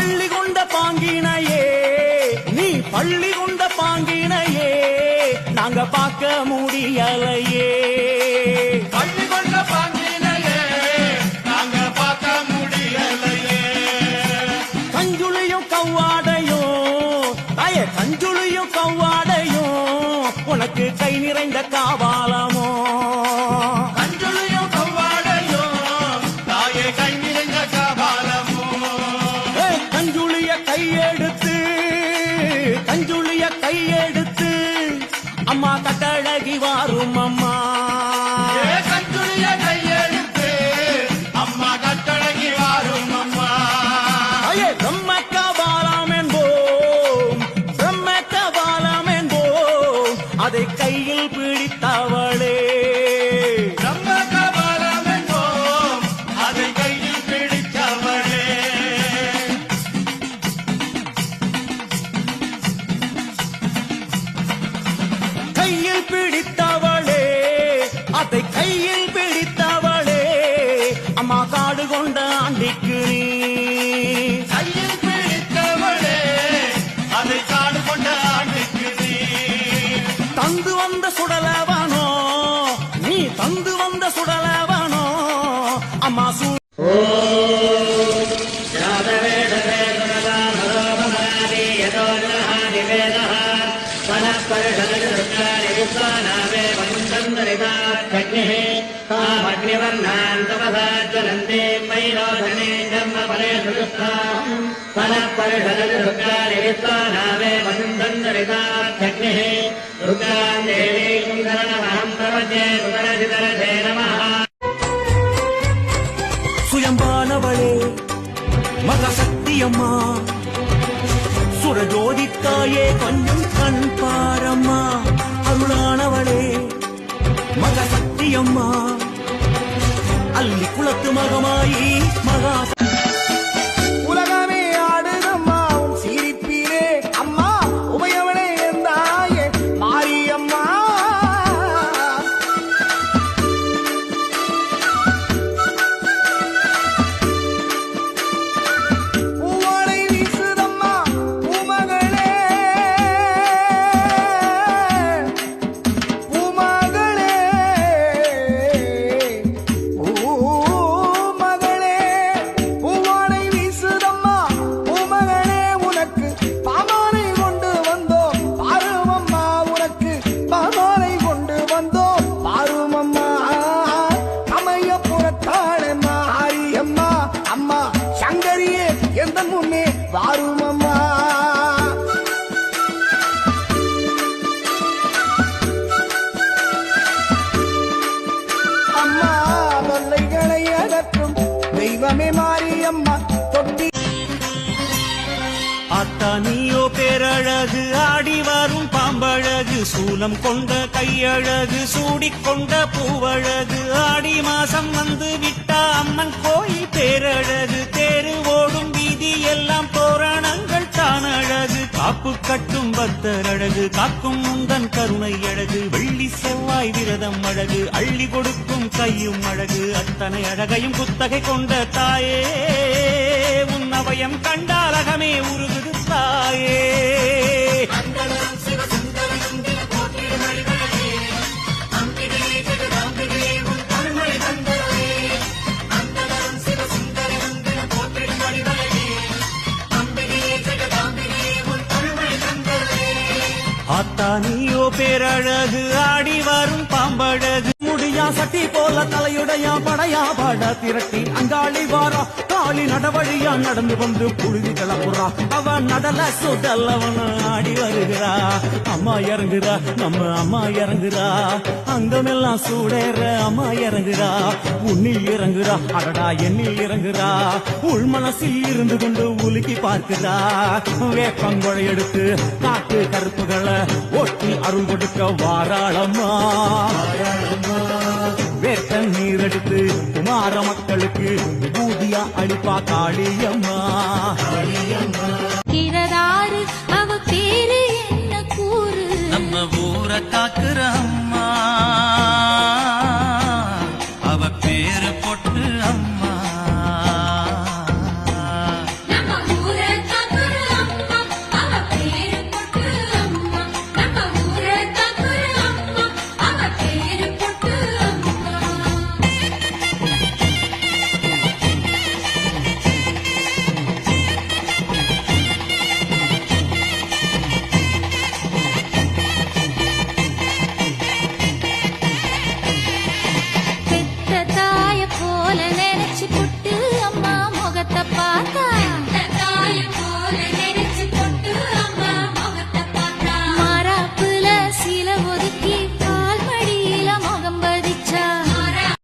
பள்ளி கொண்ட பாங்கினையே நீ பள்ளி கொண்ட பாங்கினையே நாங்க பார்க்க முடியலையே. பள்ளி கொண்ட பாங்கினையே நாங்க பார்க்க முடியலையே. கஞ்சுளியும் கவ்வாடையும் தாய கஞ்சுளியும் கவ்வாடையும் உனக்கு கை நிறைந்த காவாலமோ பிடித்தவளே. கையில் பிடித்தவளே. கையில் பிடித்தவளே அதை கையில் பிடித்தவளே. அம்மா காடு கொண்ட ஆண்டிக்கு கையில் பிடித்தவளே அதை காடு கொண்ட ஆண்டுக்கு தந்து வந்த சுடலவானோ நீ தந்து வந்த சுடலவானோ அம்மா சூ ഗ്നിവർണ്ണാന്തപസാജ്വലന്തേ മൈലോധനേ ധർമ്മഫലേ സുദുഃഖാം പല പരിഷദ ദുഃഖാരിസ്ഥാനാമേ മനുന്ധന്ദരിതാഗ്നിഃ वसुन्दन्दरितात्यग्निः दुर्गाम् देवीम् शरणमहम् प्रपद्ये सुतरसितरसे नमः சுயம்பானவளே மகசக்தியம்மா சுரஜோதித்தாயே கொஞ்சம் கண் பாரம்மா அருளானவளே மகசக்தியம்மா அள்ளி குளத்து மகமாயி மகா ஆத்தா நீயோ பேரழகு ஆடி வரும் பாம்பழகு சூலம் கொண்ட கையழகு சூடிக்கொண்ட பூவழகு ஆடி மாசம் வந்து விட்டா அம்மன் கோயில் பேரழகு தேரு ஓடும் வீதி எல்லாம் தோரணங்கள் தான் அழகு காப்பு காப்பு கட்டும் பக்தர் அழகு காக்கும் முந்தன் கருணை அழகு வெள்ளி செவ்வாய் விரதம் அழகு அள்ளி கொடுக்கும் கையும் அழகு அத்தனை அழகையும் குத்தகை கொண்ட தாயே. பயம் கண்டாலகமே உருகுது தாயே. ஆத்தா நீயோ பேரழகு ஆடி வரும் பாம்பழகு. சட்டி போல தலையுடையா படையா பாட திரட்டி அங்காளி வாரா. காளி நடவழியா நடந்து வந்து புழுதி கிளப்புறா அவ நடல சுடல்லவன ஆடி வருகிறா. அம்மா இறங்குறா நம்ம அம்மா இறங்குறா அங்கமெல்லாம் சூடேற அம்மா இறங்குறா உன்னில் இறங்குறா அடடா எண்ணில் இறங்குறா உள் மனசில் இருந்து கொண்டு உலுக்கி பார்க்குறா வேப்பங்குழை எடுத்து காட்டு கருப்புகளை ஒட்டி அருள் கொடுக்க வாராளம்மா. உயிர் எடுத்து குமார மக்களுக்கு விபூதியா அளிப்பா காளியம்மா.